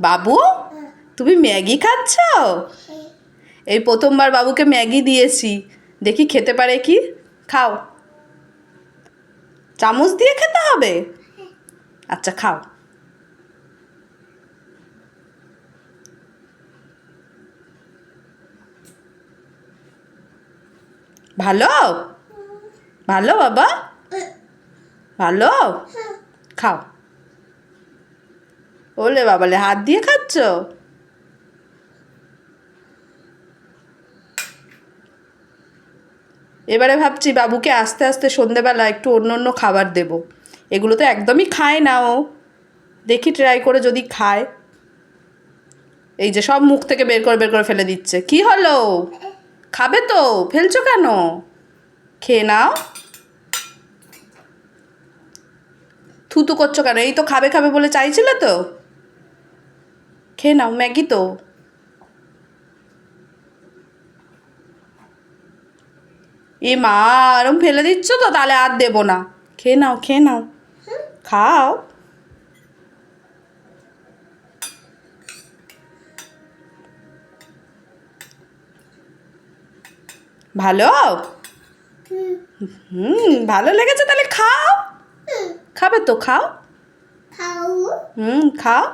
বাবু, তুমি ম্যাগি খাচ্ছ? এই প্রথমবার বাবুকে ম্যাগি দিয়েছি। দেখি খেতে পারে কি? খাও। চামচ দিয়ে খেতে হবে? আচ্ছা খাও। ভালো? ভালো বাবা? ভালো? খাও। ওলে বাবালে হাত দিয়ে খাচ্ছ? এবারে ভাবছি বাবুকে আস্তে আস্তে সন্ধেবেলা একটু অন্য অন্য খাবার দেব। এগুলো তো একদমই খায় না ও। দেখি ট্রাই করে যদি খায়। এই যে সব মুখ থেকে বের করে বের করে ফেলে দিচ্ছে। কি হলো? খাবে তো? ফেলছো কেন? খেয়ে নাও। থুতু করছ কেন? এই তো খাবে খাবে বলে চাইছিলে তো? খেয়ে নাও ম্যাগি তো। এ মা এরম ফেলে দিচ্ছ তো তাহলে আর দেবো না। খেয়ে নাও খেয়ে নাও। খাও। ভালো? হুম। ভালো লেগেছে তাহলে খাও। খাবে তো খাও। খাও। হুম খাও।